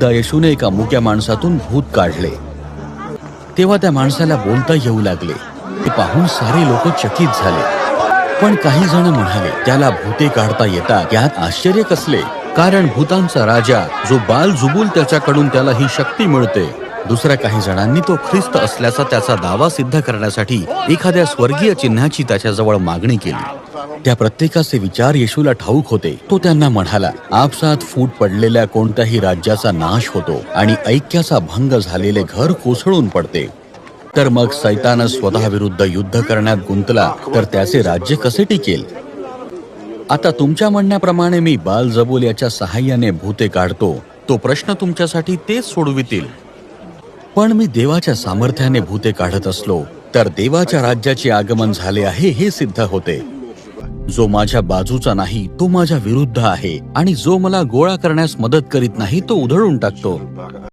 एकदा येशूने एका मुक्या माणसातून भूत काढले. तेव्हा त्या माणसाला बोलता येऊ लागले. ते पाहून सारे लोक चकित झाले. पण काही जण म्हणाले त्याला भूते काढता येतात. यात आश्चर्य कसले? कारण भूतांचा राजा जो बाल जुबूल त्याच्याकडून त्याला ही शक्ती मिळते. दुसऱ्या काही जणांनी तो ख्रिस्त असल्याचा त्याचा दावा सिद्ध करण्यासाठी एखाद्या स्वर्गीय चिन्हाची त्याच्याजवळ मागणी केली. त्या प्रत्येकाचे विचार येशूला ठाऊक होते. तो त्यांना म्हणाला आपसात फूट पडलेल्या कोणत्याही राज्याचा नाश होतो आणि ऐक्याचा भंग झालेले घर कोसळून पडते. तर मग सैतान स्वतःविरुद्ध युद्ध करण्यात गुंतला तर त्याचे राज्य कसे टिकेल? आता तुमच्या म्हणण्याप्रमाणे मी बाल जबूल याच्या सहाय्याने भूते काढतो. तो प्रश्न तुमच्यासाठी तेच सोडवितील. पण मी देवाच्या सामर्थ्याने भूते काढत असलो तर देवाच्या राज्याचे आगमन झाले आहे हे सिद्ध होते. जो माझ्या बाजूचा नाही तो माझ्या विरुद्ध आहे आणि जो मला गोळा करण्यास मदत करीत नाही तो उधळून टाकतो.